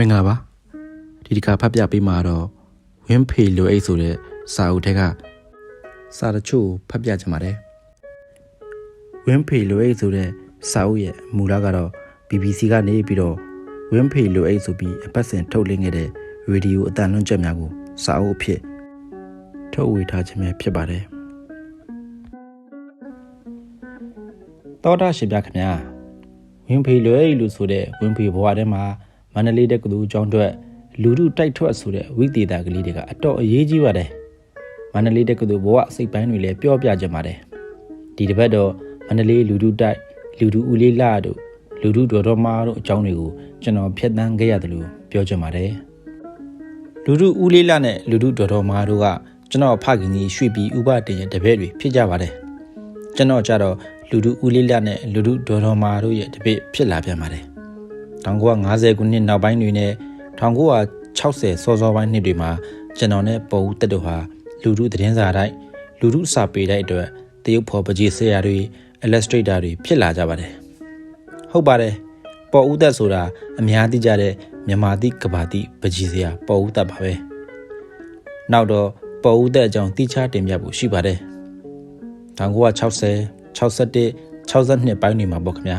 မင်္ဂလာပါဒီတစ်ခါဖတ်ပြပေးမှာတော့ဝင်းဖေလိုအိတ်ဆိုတဲ့စာအုပ်ထဲကစာတချို့ကိုဖတ်ပြချင်ပါတယ်ဝင်းဖေလိုအိတ်ဆိုတဲ့စာအုပ်ရဲ့မူလကတော့ BBC ကနေပြီးတော့ဝင်းဖေလိုအိတ်ဆိုပြီးအပတ်စဉ်ထုတ်လင်းခဲ့တဲ့ရေဒီယိုအတန်လွှင့်ချက်များကိုစာအုပ်အဖြစ်ထုတ်ဝေထားခြင်းပဲဖြစ်ပါတယ်တော်တာရှင်ပြခင်ဗျာဝင်းဖေလွဲလို့ဆိုတဲ့ဝင်းဖေဘဝထဲမှာ မန္တလေးတက္ကသိုလ်ကျောင်းထွက်လူထုတိုက်ထွက်ဆိုတဲ့ဝိသေသကလေးတွေကအတော့အရေးကြီးပါတယ်မန္တလေးတက္ကသိုလ်ဘဝစိတ်ပိုင်းတွေလည်းပြောပြကြပါတယ်ဒီတစ်ပတ်တော့မန္တလေးလူထုတိုက်လူထုဦးလေးလာတို့လူထုတော်တော်မာတို့အကြောင်းတွေကိုကျွန်တော်ဖျက်ဆီးခဲ့ရတယ်လို့ပြောချင်ပါတယ်လူထုဦးလေးလာနဲ့လူထုတော်တော်မာတို့ကကျွန်တော်ဖခင်ကြီးရွှေပြည်ဥပတင်ရဲ့တပည့်တွေဖြစ်ကြပါတယ်ကျွန်တော်ကြတော့လူထုဦးလေးလက်နဲ့လူထုဒေါ်တော်မာတို့ရဲ့တပည့်ဖြစ်လာပြန်ပါတယ် 1950ခုနှစ်နောက်ပိုင်းတွေနဲ့1960စောစောပိုင်းနှစ်တွေမှာကျွန်တော်နဲ့ပေါ်ဦးတက်တို့ဟာလူထုသတင်းစာတိုင်းလူထုစာပေတိုင်းအတွက်တရုတ်ဖော်ပကြီးဆရာတွေ illustrator တွေဖြစ်လာကြပါတယ်ဟုတ်ပါတယ်ပေါ်ဦးတက်ဆိုတာအများသိကြတဲ့မြန်မာတိကဘာတိပကြီးဆရာပေါ်ဦးတက်ပါပဲနောက်တော့ပေါ်ဦးတက်အကြောင်းတိကျတင်ပြဖို့ရှိပါတယ်1960 61 62ပိုင်းနေမှာပေါ့ခင်ဗျာ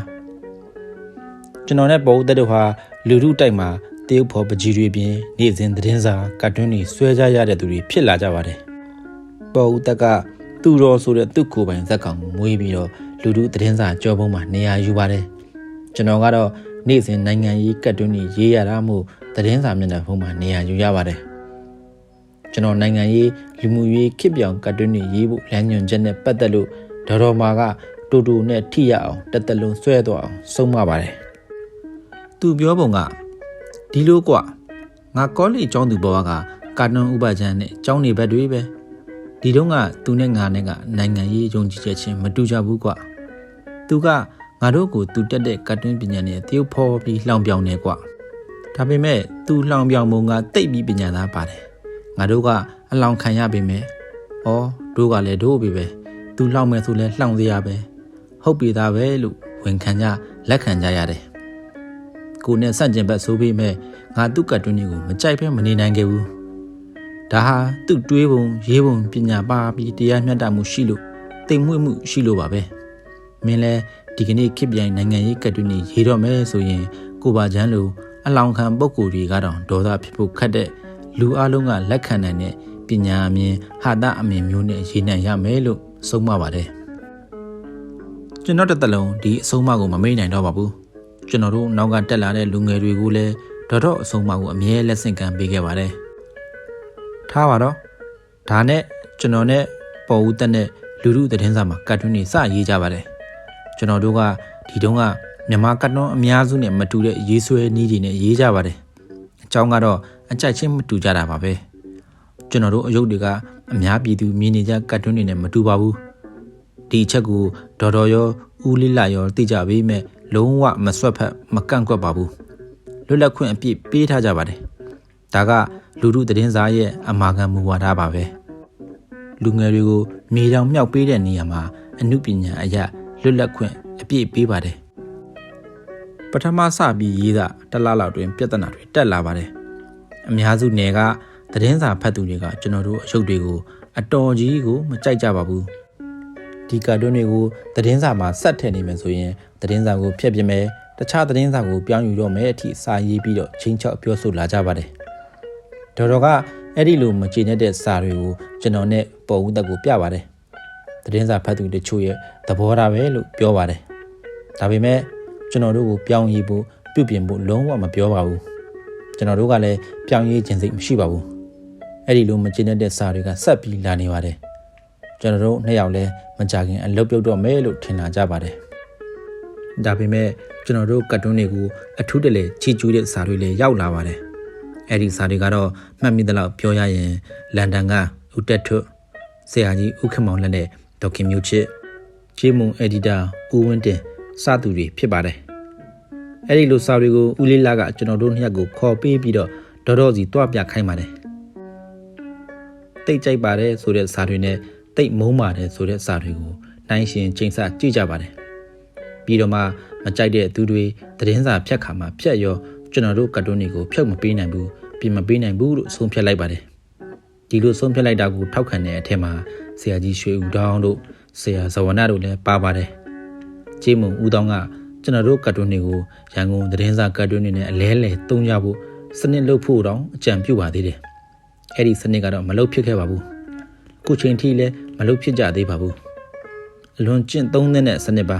ကျွန်တော်နဲ့ပေါ်ဦးသက်တို့ဟာလူထုတိုက်မှာတရုတ်ဖော်ပကြီးတွေပြင်နေ့စဉ်သတင်းစာကတ်တွန်းတွေဆွဲကြရတဲ့သူတွေဖြစ်လာကြပါတယ်ပေါ်ဦးသက်ကသူ့တော်ဆိုတဲ့သူ့ကိုယ်ပိုင်ဇက်ကောင်ကိုမွေးပြီးတော့လူထုသတင်းစာကြောပုံမှာနေရာယူပါတယ်ကျွန်တော်ကတော့နေ့စဉ်နိုင်ငံရေးကတ်တွန်းတွေရေးရတာမို့သတင်းစာမျက်နှာဖုံးမှာနေရာယူရပါတယ်ကျွန်တော်နိုင်ငံရေးလူမှုရေးခေတ်ပြောင်ကတ်တွန်းတွေရေးဖို့လမ်းညွှန်ချက်နဲ့ပတ်သက်လို့ဒေါ်တော်မာကတူတူနဲ့ထိရအောင်တက်တလုံးဆွဲသွားအောင်ဆုံးမပါတယ် သူပြောပုံကဒီလိုကွငါကောလိအကြောင်းသူဘဝကကာတွန်းဥပချမ်းနဲ့ကျောင်းနေဘက်တွေပဲဒီတော့ကသူနဲ့ငါနဲ့ကနိုင်ငံရေးယုံကြည်ချက်ချင်းမတူကြဘူးကွသူကငါတို့ကိုသူတက်တဲ့ကာတွန်းပညာနဲ့တရုတ်ဖော်ပြီးလှောင်ပြောင်နေကွဒါပေမဲ့သူလှောင်ပြောင်ပုံကတိတ်ပြီးပညာသားပါတယ်ငါတို့ကအလောင်ခံရပေမဲ့ဩတို့ကလည်းတို့ပဲပဲသူလှောင်မယ်ဆိုလဲလှောင်သေးရပဲဟုတ်ပြီသားပဲလို့ဝန်ခံကြလက်ခံကြရတယ် ကိုနဲ့ဆန့်ကျင်ဘက်ဆိုပေမဲ့ငါသူ့ကတ်တွင်းတွေကိုမကြိုက်ဘဲမနေနိုင်ခဲ့ဘူးဒါဟာသူ့တွေးပုံရေးပုံပညာပါပြီးတရားမျှတမှုရှိလို့တိမ်မွေ့မှုရှိလို့ပါပဲမင်းလဲဒီကနေ့ခေပြိုင်နိုင်ငံရေးကတ်တွင်းတွေရေးတော့မယ်ဆိုရင်ကိုပါချမ်းလိုအလောင်ခံပုံကိုယ်တွေကတော့ဒေါသဖြစ်ဖို့ခတ်တဲ့လူအလုံးကလက်ခံနိုင်တဲ့ပညာအမြင်ဟာတာအမြင်မျိုးနဲ့ရေးနိုင်ရမယ်လို့ဆုံးမပါတယ်ကျွန်တော်တစ်သက်လုံးဒီအဆုံးအမကိုမမေ့နိုင်တော့ပါဘူး ကျွန်တော်တို့နောက်ကတက်လာတဲ့လူငယ်တွေကိုလည်းဒေါတော့အဆုံးအမကိုအမြဲလက်ဆင့်ကမ်းပေးခဲ့ပါတယ်ထားပါတော့ဒါနဲ့ကျွန်တော်နဲ့ပေါ်ဦးတက်နဲ့လူလူသတင်းစာမှာကတ်တွန်းတွေစရေးကြပါတယ်ကျွန်တော်တို့ကဒီတုန်းကမြန်မာကတ်တွန်းအများစုနဲ့မတူတဲ့ရေးဆွဲနည်းတွေနဲ့ရေးကြပါတယ်အကြောင်းကတော့အကြိုက်ချင်းမတူကြတာပါပဲကျွန်တော်တို့အယုတ်တွေကအများပြည်သူမြင်နေကြကတ်တွန်းတွေနဲ့မတူပါဘူးဒီအချက်ကိုဒေါ်တော်ရောဦးလေးလာရောသိကြပေမဲ့ လုံးဝမဆွတ်ဖက်မကန့်ကွက်ပါဘူးလွတ်လပ်ခွင့်အပြည့်ပေးထားကြပါတယ်ဒါကလူမှုသတင်းစာရဲ့အမာခံမူဝါဒပါပဲလူငယ်တွေကိုမြေတောင်မြောက်ပေးတဲ့နေရာမှာအမှုပညာအရာလွတ်လပ်ခွင့်အပြည့်ပေးပါတယ်ပထမစပြီးရေးတာတလားလောက်တွင် ပြဿနာတွေတက်လာပါတယ်အများစုနယ်ကသတင်းစာဖတ်သူတွေကကျွန်တော်တို့အရုပ်တွေကိုအတော်ကြီးကိုမကြိုက်ကြပါဘူး ဒီကာတွန်းတွေကိုသတင်းစာမှာဆက်ထည့်နေမယ်ဆိုရင်သတင်းစာကိုဖျက်ပြမယ်တခြားသတင်းစာကိုပြောင်းယူတော့မယ်အထိစာရေးပြီးတော့ချင်းချောက်ပြောဆိုလာကြပါတယ်ဒေါ်တော်ကအဲ့ဒီလိုမကျေနပ်တဲ့စာတွေကိုကျွန်တော်နဲ့ပေါ်ဦးသက်ကိုပြပါတယ်သတင်းစာဖတ်သူတချို့ရဲ့သဘောထားပဲလို့ပြောပါတယ်ဒါပေမဲ့ကျွန်တော်တို့ကိုပြောင်းရေးဖို့ပြုပြင်ဖို့လုံးဝမပြောပါဘူးကျွန်တော်တို့ကလည်းပြောင်းရေးခြင်းစိတ်မရှိပါဘူးအဲ့ဒီလိုမကျေနပ်တဲ့စာတွေကဆက်ပြီးလာနေပါတယ် ကျွန်တော်တို့နှစ်ယောက်လည်းမကြခင်အလုပ်ပြုတ်တော့မယ်လို့ထင်လာကြပါတယ်ဒါပေမဲ့ကျွန်တော်တို့ကတ်တွန်းတွေကိုအထူးတလဲချီကျူးတဲ့စာတွေလည်းရောက်လာပါတယ်အဲ့ဒီစာတွေကတော့မှတ်မိသလောက်ပြောရရင်လန်ဒန်ကဦးတက်ထွတ်ဆရာကြီးဦးခမောင်လက်နဲ့ဒေါက်ခင်မျိုးချစ်ဂျေမွန်အက်ဒီတာဦးဝင်းတင်စသူတွေဖြစ်ပါတယ်အဲ့ဒီလိုစာတွေကိုဦးလေးလာကကျွန်တော်တို့နှစ်ယောက်ကိုခေါ်ပေးပြီးတော့ဒေါ်တော်စီတွားပြခိုင်းပါတယ်တိတ်ကြိုက်ပါတယ်ဆိုတဲ့စာတွေနဲ့ တိတ်မုန်းပါတယ်ဆိုတဲ့စာတွေကိုနိုင်ရှင်ချိန်ဆကြည့်ကြပါတယ်ပြီးတော့မှမကြိုက်တဲ့သူတွေသတင်းစာဖြတ်ခါမှာဖြတ်ရောကျွန်တော်တို့ကတ်တွန်းတွေကိုဖျောက်မပေးနိုင်ဘူးပြင်မပေးနိုင်ဘူးလို့ဆုံးဖြတ်လိုက်ပါတယ်ဒီလိုဆုံးဖြတ်လိုက်တာကိုထောက်ခံတဲ့အထက်မှာဆရာကြီးရွှေဦးတောင်းတို့ဆရာဇဝနတို့လည်းပါပါတယ်ကျေးမုံဦးတောင်းကကျွန်တော်တို့ကတ်တွန်းတွေကိုရန်ကုန်သတင်းစာကတ်တွန်းတွေနဲ့အလဲလဲတုံးကြဖို့စနစ်လုပ်ဖို့တောင်အကြံပြုပါသေးတယ်အဲ့ဒီစနစ်ကတော့မလုပ်ဖြစ်ခဲ့ပါဘူး ခုချိန်ထိလည်းမလုပ်ဖြစ်ကြသေးပါဘူးအလွန်ကျင့်သုံးတဲ့စနစ်ပါ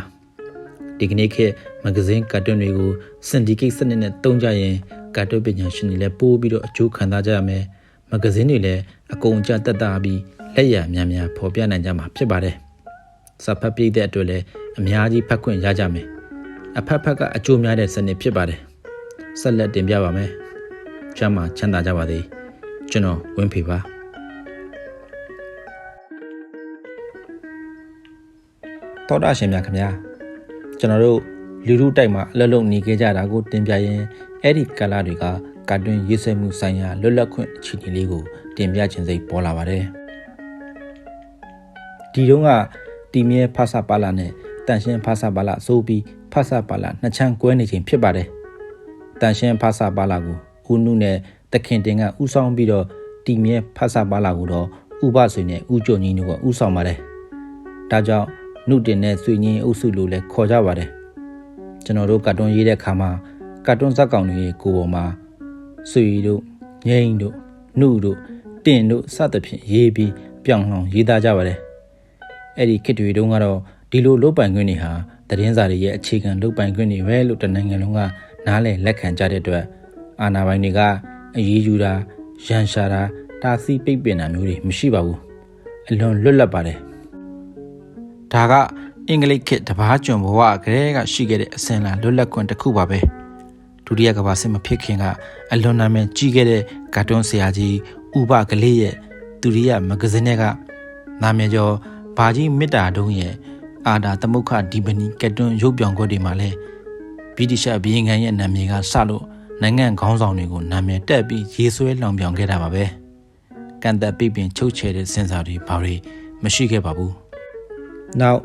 ဒီကနေ့ခေတ်မဂဇင်းကတ်တွန်းတွေကိုစင်ဒီကိတ်စနစ်နဲ့တုံးကြရင်ကတ်တွန်းပညာရှင်တွေလည်းပိုးပြီးတော့အကျိုးခံစားကြရမယ်မဂဇင်းတွေလည်းအကုန်အကျတက်တာပြီးလက်ရများများဖော်ပြနိုင်ကြမှာဖြစ်ပါတယ်စာဖတ်ပြည့်တဲ့အတွက်လည်းအများကြီးဖတ်ခွင့်ရကြမယ်အဖက်ဖက်ကအကျိုးများတဲ့စနစ်ဖြစ်ပါတယ်ဆက်လက်တင်ပြပါမယ်ကျမ်းမှာချမ်းသာကြပါစေကျွန်တော်ဝင်းဖေပါ တော်တာရှင်များခင်ဗျာကျွန်တော်တို့လူလူတိုက်မှာအလလုံးနေခဲ့ကြတာကိုတင်ပြရင်အဲ့ဒီကာလတွေကကာတွင်ရေးဆွဲမှုဆိုင်ရာလွတ်လပ်ခွင့်အခြေအနေလေးကိုတင်ပြခြင်းစိတ်ပေါ်လာပါတယ်ဒီတုန်းကတီမြဲဖဆပါလာနဲ့တန်ရှင်းဖဆပါလာဆိုပြီးဖဆပါလာနှစ်ချမ်းကွဲနေခြင်းဖြစ်ပါတယ်တန်ရှင်းဖဆပါလာကိုဦးနုနဲ့တခင်တင်ကဥဆောင်ပြီးတော့တီမြဲဖဆပါလာကိုတော့ဥပဆွေနဲ့ဥကြုံကြီးတို့ကဥဆောင်ပါတယ်ဒါကြောင့် နှုတ်တင်တဲ့ဆွေငင်းအုပ်စုလို့လည်းခေါ်ကြပါတယ်ကျွန်တော်တို့ကတ်တွန်းရေးတဲ့ခါမှာကတ်တွန်းဇက်ကောင်တွေကိုပေါ်မှာဆွေတို့ငိမ့်တို့နှုတ်တို့တင်တို့စသဖြင့်ရေးပြီးပြောင်းလှောင်ရေးသားကြပါတယ်အဲ့ဒီခေတ်တွေတုန်းကတော့ဒီလိုလုတ်ပိုင်ခွင့်တွေဟာသတင်းစာတွေရဲ့အခြေခံလုတ်ပိုင်ခွင့်တွေပဲလို့တနိုင်ငံလုံးကနားလည်လက်ခံကြတဲ့အတွက်အာဏာပိုင်တွေကအရေးယူတာရန်ရှာတာတာစီပိတ်ပင်တာမျိုးတွေမရှိပါဘူးအလွန်လွတ်လပ်ပါတယ် ဒါကအင်္ဂလိပ်ခေတ်တဘာကျွံဘဝကလေးကရှိခဲ့တဲ့အစင်လာလွတ်လပ်ခွင့်တစ်ခုပါပဲဒုတိယကမ္ဘာစစ်မဖြစ်ခင်ကအလွန်နာမည်ကြီးခဲ့တဲ့ကာတွန်းဆရာကြီးဥပကလေးရဲ့ဒုတိယမဂဇင်းတွေကနာမည်ကျော်ဘာကြီးမေတ္တာတုံးရဲ့အာဒါသမုခဒီပနီကတွန်းရုပ်ပြောင်ခွက်တွေမှာလဲဗြိတိရှဘီယင်ကန်ရဲ့နာမည်ကစလို့နိုင်ငံခေါင်းဆောင်တွေကိုနာမည်တက်ပြီးရေးဆွဲလောင်ပြောင်ခဲ့တာပါပဲကန်သက်ပြပင်ချုပ်ချယ်တဲ့စင်စာတွေဘာတွေမရှိခဲ့ပါဘူး နောက်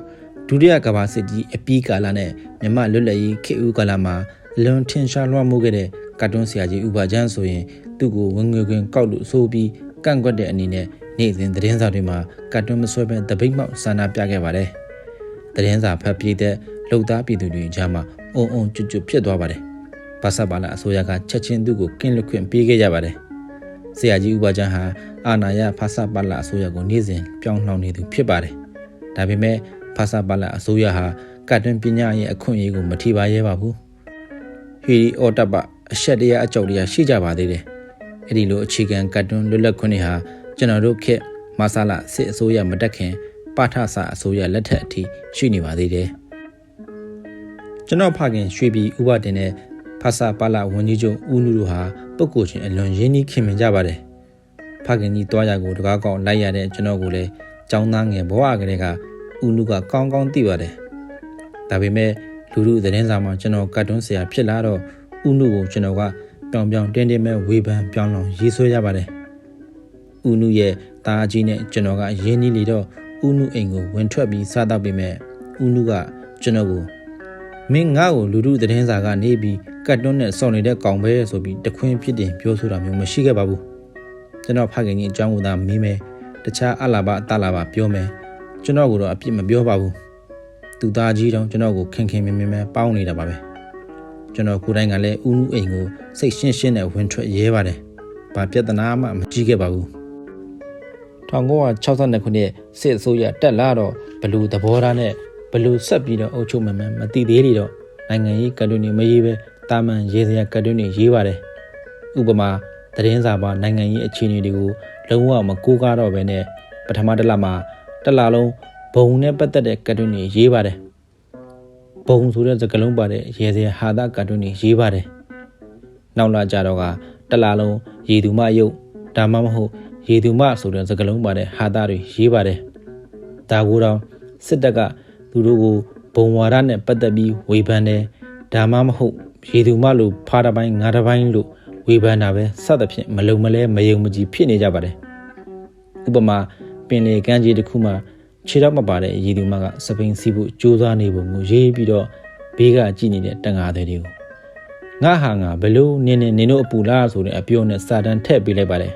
ဒုတိယကမ္ဘာစစ်ကြီးအပြီးကာလနဲ့မြမလွတ်လပ်ရေးခေတ်ဦးကာလမှာလွန်ထင်ရှားလွှမ်းမိုးခဲ့တဲ့ကာတွန်းဆရာကြီးဥပါချမ်းဆိုရင်သူ့ကိုဝင်ငွေခွင်ကောက်လို့ဆိုပြီးကန့်ကွက်တဲ့အနေနဲ့နေ့စဉ်သတင်းစာတွေမှာကာတွန်းမဆွဲဘဲတပိတ်မောက်ဆန္ဒပြခဲ့ပါတယ်။သတင်းစာဖတ်ပြတဲ့လုံသားပြည်သူတွေကြားမှာအုံအုံကျွတ်ကျွတ်ဖြစ်သွားပါတယ်။ဘာသာပါလာအစိုးရကချက်ချင်းသူ့ကိုကင်းလွတ်ခွင့်ပေးခဲ့ကြပါတယ်။ဆရာကြီးဥပါချမ်းဟာအာနာယဖာစာပါလာအစိုးရကိုနေ့စဉ်ပြောင်းလှောင်နေသူဖြစ်ပါတယ်။ ဒါပေမဲ့ဖာစာပါလာအစိုးရဟာကတ်တွန်းပညာရဲ့အခွင့်အရေးကိုမထိပါရဲပါဘူး။ဟီရီအော်တပ်ပအရှက်တရားအကြောက်တရားရှိကြပါသေးတယ်။အဲ့ဒီလိုအခြေခံကတ်တွန်းလွတ်လပ်ခွင့်တွေဟာကျွန်တော်တို့ခေတ်မဆလာစစ်အစိုးရမတက်ခင်ပါထဆာအစိုးရလက်ထက်အထိရှိနေပါသေးတယ်။ကျွန်တော်ဖခင်ရွှေပြည်ဥပဒေနဲ့ဖာစာပါလာဝန်ကြီးချုပ်ဦးနုတို့ဟာပုဂ္ဂိုလ်ချင်းအလွန်ရင်းနှီးခင်မင်ကြပါတယ်။ဖခင်ကြီးတွားရကိုတကားကောင်းလိုက်ရတဲ့ကျွန်တော်ကိုလည်း ចောင်းသားငယ်ဘဝကလေးကဦးနုကကောင်းကောင်းသိပါတယ်။ဒါပေမဲ့လူလူသတင်းစာမှာကျွန်တော်ကတ်တွန်းဆရာဖြစ်လာတော့ဦးနုကိုကျွန်တော်ကပြောင်ပြောင်တင်းတင်းပဲဝေဖန်ပြောင်းလောင်ရေးဆွဲရပါတယ်။ဦးနုရဲ့တားကြီးနဲ့ကျွန်တော်ကရင်းနှီးလေတော့ဦးနုအိမ်ကိုဝင်ထွက်ပြီးစားတော့ပြီးမဲ့ဦးနုကကျွန်တော်ကိုမင်းငါ့ကိုလူလူသတင်းစာကနေပြီးကတ်တွန်းနဲ့စောင့်နေတဲ့ကောင်ပဲဆိုပြီးတခွင်းဖြစ်တင်ပြောဆိုတာမျိုးမရှိခဲ့ပါဘူး။ကျွန်တော်ဖခင်ကြီးအကြောင်းကိုသာမေးမယ် တခြားအလာဘအတလာဘပြောမယ်ကျွန်တော်ကတော့အပြစ်မပြောပါဘူး။သူသားကြီးတောင်ကျွန်တော်ကိုခင်ခင်မင်မင်ပဲပေါင်းနေတာပါပဲ။ကျွန်တော်ကိုယ်တိုင်ကလည်းဦးနုအိမ်ကိုစိတ်ရှင်းရှင်းနဲ့ဝင်ထွက်ရဲပါတယ်။ဘာပြဿနာမှမကြီးခဲ့ပါဘူး။1962ခုနှစ်စစ်အစိုးရတက်လာတော့ဘလူသဘောထားနဲ့ဘလူဆက်ပြီးတော့အုပ်ချုပ်မှမှမသိသေးလေတော့နိုင်ငံရေးကတ်တွန်းတွေမရေးပဲတာမန်ရေးစရာကတ်တွန်းတွေရေးပါတယ်။ဥပမာ သတင်းစာပါနိုင်ငံရေးအခြေအနေတွေကိုလုံးဝမကိုးကားတော့ဘဲနဲ့ပထမတစ်လမှာတစ်လလုံးဘုံနဲ့ပတ်သက်တဲ့ကတ်တွန်းတွေရေးပါတယ်။ဘုံဆိုတဲ့စကားလုံးပါတဲ့ရေစရာဟာတာကတ်တွန်းတွေရေးပါတယ်။နောက်လာကြတော့ကတစ်လလုံးရေသူမရုပ်ဒါမှမဟုတ်ရေသူမဆိုတဲ့စကားလုံးပါတဲ့ဟာတာတွေရေးပါတယ်။ဒါကိုတော့စစ်တပ်ကသူတို့ကိုဘုံဝါဒနဲ့ပတ်သက်ပြီးဝေဖန်တယ်ဒါမှမဟုတ်ရေသူမလို့ဖားတစ်ပိုင်းငါးတစ်ပိုင်းလို့ ဝေဖန်တာပဲစသဖြင့်မလုံမလဲမယုံမကြည်ဖြစ်နေကြပါတယ်ဥပမာပင်လေကမ်းခြေတစ်ခုမှာခြေတော့မပါတဲ့ရေသူမကစပိန်စီးဖို့ကြိုးစားနေပုံကိုရေးပြီးတော့ဘေးကကြည့်နေတဲ့တန်ငါးတွေကိုငါဟာငါဘလို့နင်းနေနင်တို့အပူလားဆိုတဲ့အပြောနဲ့စာတန်ထည့်ပေးလိုက်ပါတယ်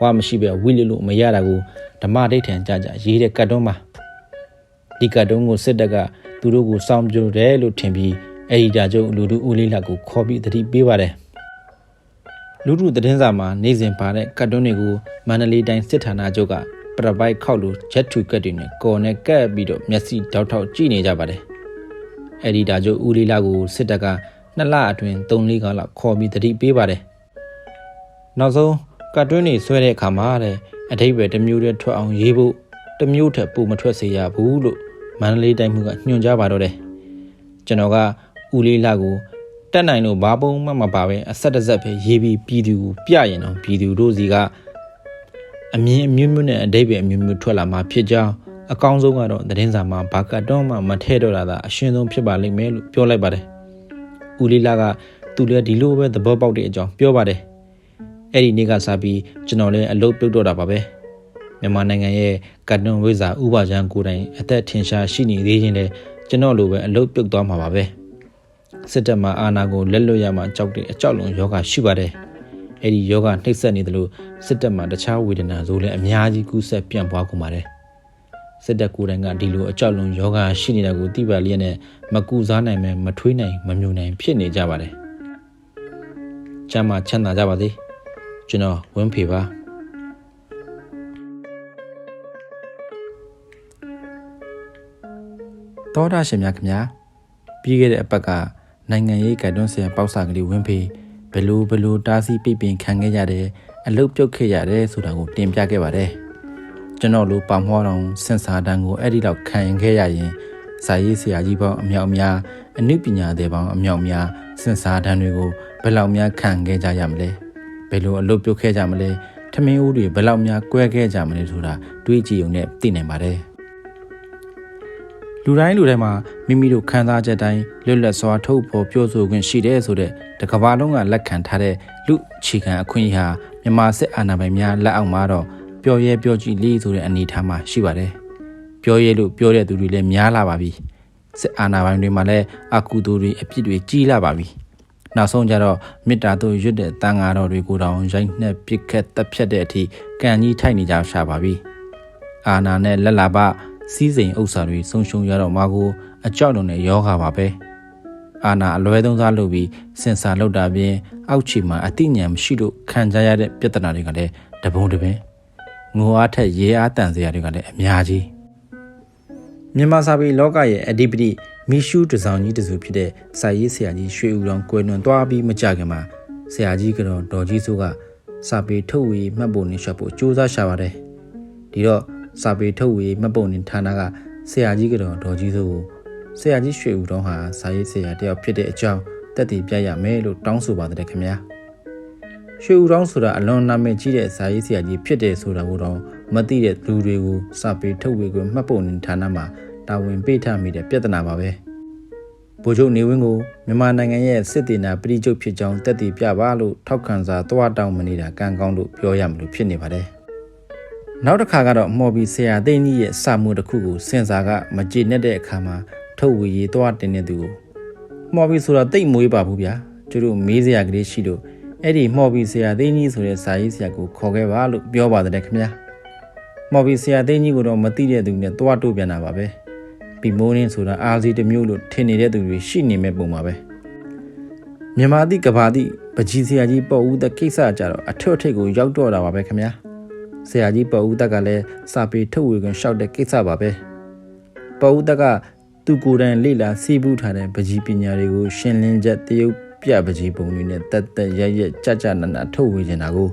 ဝါမရှိပဲဝိလလို့မရတာကိုဓမ္မဒိဋ္ဌံကြကြရေးတဲ့ကတ်တုံးပါဒီကတ်တုံးကိုစစ်တပ်ကသူတို့ကိုစောင့်ကြိုတယ်လို့ထင်ပြီးအဲ့ဒီဒါကျုံလူတို့ဦးလေးလက်ကိုခေါ်ပြီးတတိပေးပါတယ် လူတို့သတင်းစာမှာနေစဉ်ပါတဲ့ကတ်တုံးတွေကိုမန္တလေးတိုင်းစစ်ဌာနချုပ်ကပရပိုက်ခောက်လို့ဂျက်ထူကတ်တွေနဲ့ကော်နဲ့ကတ်ပြီးတော့မျက်စိတောက်ထောက်ကြည့်နေကြပါတယ်အဲ့ဒီဒါကျုံဦးလေးလက်ကိုစစ်တပ်ကနှစ်လအတွင်း3-4ခါလောက်ခေါ်ပြီးတတိပေးပါတယ်နောက်ဆုံးကတ်တွင်းတွေဆွဲတဲ့အခါမှာတဲ့အထိပ္ပယ်တစ်မျိုးတည်းထွက်အောင်ရေးဖို့တစ်မျိုးထက်ပိုမထွက်စေရဘူးလို့မန္တလေးတိုင်းမှုကညွှန်ကြားပါတော့တယ်ကျွန်တော်ကဦးလေးလာကို တက်နိုင်လို့ဘာပုံမှမပါပဲအဆက်တဆက်ပဲရေးပြီးပြည်သူကိုပြရင်တော့ပြည်သူတို့စီကအမြင်အမျိုးမျိုးနဲ့အတိတ်ပဲအမျိုးမျိုးထွက်လာမှာဖြစ်ကြောင်းအကောင်းဆုံးကတော့သတင်းစာမှာဘာကတော့မှမထည့်တော့တာသာအရှင်းဆုံးဖြစ်ပါလိမ့်မယ်လို့ပြောလိုက်ပါတယ်ဦးလေးလာကသူလည်းဒီလိုပဲသဘောပေါက်တဲ့အကြောင်းပြောပါတယ်အဲ့ဒီနေ့ကစပြီးကျွန်တော်လည်းအလုပ်ပြုတ်တော့တာပါပဲမြန်မာနိုင်ငံရဲ့ကတ်တွန်ဝိဇာဥပါချမ်းကိုယ်တိုင်အသက်ထင်ရှားရှိနေသေးခြင်းလဲကျွန်တော်လိုပဲအလုပ်ပြုတ်သွားမှာပါပဲ စစ်တပ်မှာအာဏာကိုလက်လွတ်ရမှကြောက်တဲ့အကြောက်လုံးယောဂရှိပါတယ်အဲ့ဒီယောဂနှိပ်စက်နေတယ်လို့စစ်တပ်မှာတခြားဝေဒနာဆိုလည်းအများကြီးကူးဆက်ပြန့်ပွားကုန်ပါတယ်စစ်တပ်ကိုယ်တိုင်ကဒီလိုအကြောက်လုံးယောဂရှိနေတာကိုသိပါလျက်နဲ့မကူစားနိုင်မဲမထွေးနိုင်မမြူနိုင်ဖြစ်နေကြပါတယ်။ကျမ်းမာချမ်းသာကြပါစေ။ကျွန်တော်ဝင်းဖေပါ။တောတာရှင်များခင်ဗျာပြီးခဲ့တဲ့အပတ်က နိုင်ငံရေးကတွန်းဆရာပေါ့စာကလေးဝင်းဖေဘလူဘလူတားဆီးပြပင်ခံခဲ့ရတယ်အလုတ်ပြုတ်ခဲ့ရတယ်ဆိုတာကိုတင်ပြခဲ့ပါတယ်။ကျွန်တော်လိုပါမောတော်စင်စာတန်းကိုအဲ့ဒီလောက်ခံရင်ခဲ့ရရင်စာရေးဆရာကြီးပေါင်းအမြောက်များအနုပညာတွေပေါင်းအမြောက်များစင်စာတန်းတွေကိုဘယ်လောက်များခံခဲ့ကြရမလဲဘယ်လိုအလုပ်ပြုတ်ခဲ့ကြမလဲထမင်းဦးတွေဘယ်လောက်များကွဲခဲ့ကြမလဲဆိုတာတွေးကြည့်ုံနဲ့သိနိုင်ပါတယ် လူတိုင်းလူတိုင်းမှာမိမိတို့ခံစားချက်တိုင်းလွတ်လပ်စွာထုတ်ဖော်ပြောဆိုခွင့်ရှိတယ်ဆိုတဲ့တကဘာလုံးကလက်ခံထားတဲ့လူခြေခံအခွင့်အရေးဟာမြန်မာစစ်အာဏာပိုင်များလက်အောက်မှာတော့ပျော်ရဲပျော်ကြည်လေးဆိုတဲ့အနေအထားမှာရှိပါတယ်။ပျော်ရဲလို့ပြောတဲ့သူတွေလည်းများလာပါပြီ။စစ်အာဏာပိုင်တွေမှာလည်းအကူသူတွေအပြစ်တွေကြီးလာပါပြီ။နောက်ဆုံးကြတော့မေတ္တာတို့ရွတ်တဲ့တန်ဃာတော်တွေကိုတောင်ရိုက်နှက်ပစ်ခတ်တပ်ဖြတ်တဲ့အထိကံကြီးထိုက်နေကြရှာပါပြီ။အာနာနဲ့လက်လာပ စီးစိမ်ဥစ္စာတွေဆုံးရှုံးရတော့မှာကိုအကြောက်လုံးနဲ့ယောဂပါပဲ။အာနာအလွဲသုံးစားလုပ်ပြီးစင်စာလောက်တာပြင်အောက်ခြေမှာအတိညာမရှိလို့ခံကြရတဲ့ပြဿနာတွေကလည်းတပုံတပင်ငိုအားထက်ရေအားတန်စရာတွေကလည်းအများကြီးမြန်မာစာပေလောကရဲ့အဓိပတိမီရှူးတစောင်းကြီးတစုဖြစ်တဲ့စာရေးဆရာကြီးရွှေဦးတော်ကွယ်လွန်သွားပြီးမကြခင်မှာဆရာကြီးကတော့ဒေါ်ကြီးစိုးကစာပေထုတ်ဝေမှတ်ပုံနဲ့ရှော့ဖို့စူးစမ်းရှာပါတယ်ဒီတော့ စာပေထုတ်ဝေမှတ်ပုံနဲ့ဌာနကဆရာကြီးကတော့ဒေါ်ကြီးစိုးကိုဆရာကြီးရွှေဦးတော်ဟာစာရေးဆရာတယောက်ဖြစ်တဲ့အကြောင်းတက်တည်ပြရမယ်လို့တောင်းဆိုပါတယ်ခင်ဗျာရွှေဦးတောင်းဆိုတာအလွန်နာမည်ကြီးတဲ့ဇာရေးဆရာကြီးဖြစ်တယ်ဆိုတာကိုတော့မသိတဲ့လူတွေကိုစာပေထုတ်ဝေခွင့်မှတ်ပုံနေဌာနမှာတာဝန်ပေးထားမိတဲ့ပြဿနာပါပဲဗိုလ်ချုပ်နေဝင်းကိုမြန်မာနိုင်ငံရဲ့စစ်တေနာပြည်ချုပ်ဖြစ်ကြောင်းတက်တည်ပြပါလို့ထောက်ခံစာသွားတောင်းမနေတာကံကောင်းလို့ပြောရမလို့ဖြစ်နေပါတယ် နောက်တစ်ခါကတော့မော်ဘီဆရာသိန်းကြီးရဲ့စာမှုတစ်ခုကိုစင်စာကမကြည်နဲ့တဲ့အခါမှာထုတ်ဝေရေးသွားတင်တဲ့သူကိုမော်ဘီဆိုတာတိတ်မွေးပါဘူးဗျာသူတို့မေးစရာကလေးရှိလို့အဲ့ဒီမော်ဘီဆရာသိန်းကြီးဆိုတဲ့စာရေးဆရာကိုခေါ်ခဲ့ပါလို့ပြောပါတယ်ခင်ဗျာမော်ဘီဆရာသိန်းကြီးကိုတော့မသိတဲ့သူနဲ့တွားတို့ပြန်တာပါပဲပီမိုးရင်းဆိုတာအာစီတစ်မျိုးလို့ထင်နေတဲ့သူတွေရှိနေမဲ့ပုံပါပဲမြန်မာတိကဘာတိပကြီးဆရာကြီးပေါ့ဦးတဲ့ကိစ္စကြတော့အထွတ်ထိပ်ကိုရောက်တော့တာပါပဲခင်ဗျာ ဆရာကြီးပေါ့ဦးတက်ကလည်းစာပေထုတ်ဝေခွင့်ရှောက်တဲ့ကိစ္စပါပဲပေါ့ဦးတက်ကသူကိုယ်တိုင်လေ့လာစီးပူးထားတဲ့ပကြီးပညာတွေကိုရှင်းလင်းချက်တရုပ်ပြပကြီးပုံတွေနဲ့တက်တက်ရရကြကြနနထုတ်ဝေနေတာကို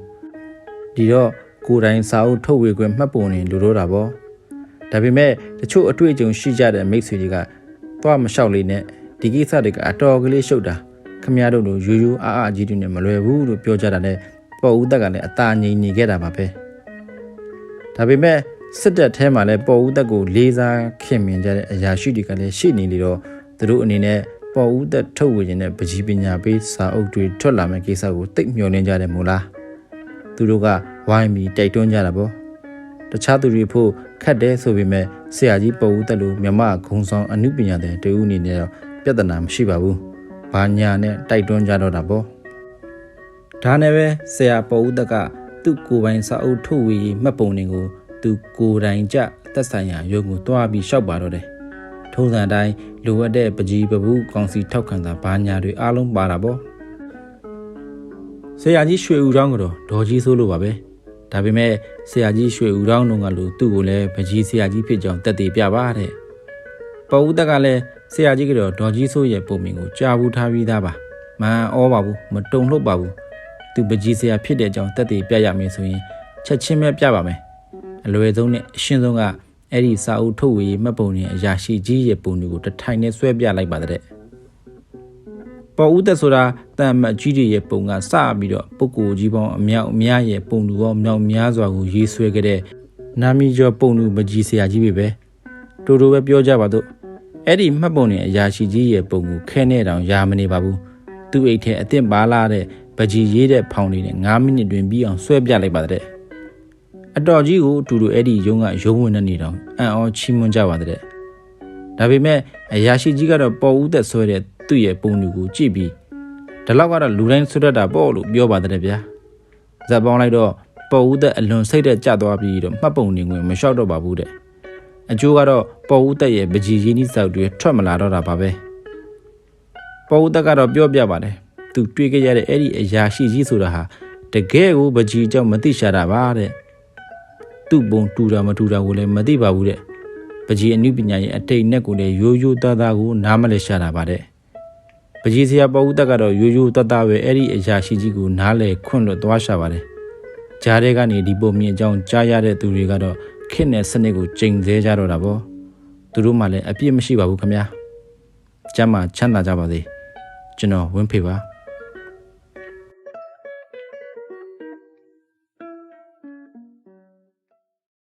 ဒီတော့ကိုယ်တိုင်စာအုပ်ထုတ်ဝေခွင့်မှတ်ပုံနေလိုတော့တာပေါ့ဒါပေမဲ့တချို့အတွေ့အကြုံရှိကြတဲ့မိတ်ဆွေတွေကသွားမလျှောက်လေးနဲ့ဒီကိစ္စတွေကအတော်ကလေးရှုပ်တာခမရတို့လိုရိုးရိုးအားအားကြီးတွေနဲ့မလွယ်ဘူးလို့ပြောကြတာနဲ့ပေါ်ဦးတက်ကလည်းအตาငြိမ်နေခဲ့တာပါပဲ ဒါပေမဲ့စစ်တပ်ထဲမှာလည်းပေါ်ဦးတက်ကိုလေးစားခင်မြင်ကြတဲ့အရာရှိတွေကလည်းရှိနေလေတော့သူတို့အနေနဲ့ပေါ်ဦးသက်ထုတ်ဝေခြင်းနဲ့ပကြီးပညာပေးစာအုပ်တွေထွက်လာမယ့်ကိစ္စကိုတိတ်မျှော်လင့်ကြတယ်မို့လားသူတို့ကဝိုင်းပြီးတိုက်တွန်းကြတာပေါ့တခြားသူတွေဖို့ခက်တယ်ဆိုပေမဲ့ဆရာကြီးပေါ်ဦးသက်လိုမြမဂုံဆောင်အမှုပညာတဲ့တူအနေနဲ့တော့ပြဿနာမရှိပါဘူးဘာညာနဲ့တိုက်တွန်းကြတော့တာပေါ့ဒါနဲ့ပဲဆရာပေါ်ဦးတက်က သူ့ကိုယ်ပိုင်စာအုပ်ထုတ်ဝေရေးမှတ်ပုံတွေကိုသူကိုယ်တိုင်ကြသက်ဆိုင်ရာရုံးကိုတွားပြီးရှောက်ပါတော့တယ်ထုံးစံအတိုင်းလိုအပ်တဲ့ပကြီးပဘူးကောင်စီထောက်ခံတာဘာညာတွေအားလုံးပါတာပေါ့ဆရာကြီးရွှေဦးတောင်းကတော့ဒေါ်ကြီးဆိုးလို့ပါပဲဒါပေမဲ့ဆရာကြီးရွှေဦးတောင်းတို့ကလို့သူ့ကိုလည်းပကြီးဆရာကြီးဖြစ်ကြောင်းတက်တည်ပြပါတဲ့ပေါ်ဦးတက်ကလည်းဆရာကြီးကတော့ဒေါ်ကြီးဆိုးရဲ့ပုံမြင်ကိုကြားဘူးထားပြီးသားပါမန်ဩပါဘူးမတုံလှုပ်ပါဘူး သူပကြီးဆရာဖြစ်တဲ့အကြောင်းတက်တည်ပြရမယ်ဆိုရင်ချက်ချင်းပဲပြပါမယ်အလွယ်ဆုံးနဲ့အရှင်းဆုံးကအဲ့ဒီစာအုပ်ထုတ်ဝေရေးမှတ်ပုံနဲ့အရာရှိကြီးရဲ့ပုံတွေကိုတစ်ထိုင်နဲ့ဆွဲပြလိုက်ပါတဲ့ပေါ်ဦးသက်ဆိုတာတန်မတ်ကြီးတွေရဲ့ပုံကစပြီးတော့ပုဂ္ဂိုလ်ကြီးပေါင်းအမြောက်အများရဲ့ပုံလူပေါင်းမြောက်များစွာကိုရေးဆွဲခဲ့တဲ့နာမည်ကျော်ပုံလူမကြီးဆရာကြီးပဲပဲတူတူပဲပြောကြပါတော့အဲ့ဒီမှတ်ပုံနဲ့အရာရှိကြီးရဲ့ပုံကိုခဲနဲ့တောင်ယာမနေပါဘူးသူ့အိတ်ထဲအသင့်ပါလာတဲ့ ပကြီးရေးတဲ့ဖောင်လေးနဲ့9မိနစ်တွင်ပြီးအောင်ဆွဲပြလိုက်ပါတဲ့အတော်ကြီးကိုအတူတူအဲ့ဒီရုံးကရုံးဝင်နေနေတော့အံ့ဩချီးမွမ်းကြပါတဲ့ဒါပေမဲ့အရာရှိကြီးကတော့ပေါ်ဦးသက်ဆွဲတဲ့သူ့ရဲ့ပုံတွေကိုကြည့်ပြီးဒီလောက်ကတော့လူတိုင်းဆွတ်တတ်တာပေါ့လို့ပြောပါတယ်ဗျာဇက်ပေါင်းလိုက်တော့ပေါ်ဦးသက်အလွန်စိတ်သက်ကြသွားပြီးတော့မှတ်ပုံနေငွေမလျှောက်တော့ပါဘူးတဲ့အကျိုးကတော့ပေါ်ဦးသက်ရဲ့ပကြီးရင်းနှီးစောက်တွေထွက်မလာတော့တာပါပဲပေါ်ဦးသက်ကတော့ပြောပြပါတယ် သူတွေ့ခဲ့ရတဲ့အဲ့ဒီအရာရှိကြီးဆိုတာဟာတကယ်ကိုပကြီးကြောင့်မသိရှာတာပါတဲ့သူ့ပုံတူတာမတူတာကိုလည်းမသိပါဘူးတဲ့ပကြီးအနုပညာရဲ့အတိတ်နဲ့ကိုလည်းရိုးရိုးသားသားကိုနားမလဲရှာတာပါတဲ့ပကြီးဆရာပေါ်ဦးတက်ကတော့ရိုးရိုးသားသားပဲအဲ့ဒီအရာရှိကြီးကိုနားလဲခွန့်လို့သွားရှာပါတယ်ကြားထဲကနေဒီပုံမြင်အကြောင်းကြားရတဲ့သူတွေကတော့ခင့်တဲ့စနစ်ကိုချိန်သေးကြတော့တာပေါ့သူတို့မှလည်းအပြစ်မရှိပါဘူးခင်ဗျာကျမ်းမာချမ်းသာကြပါစေကျွန်တော်ဝင်းဖေပါ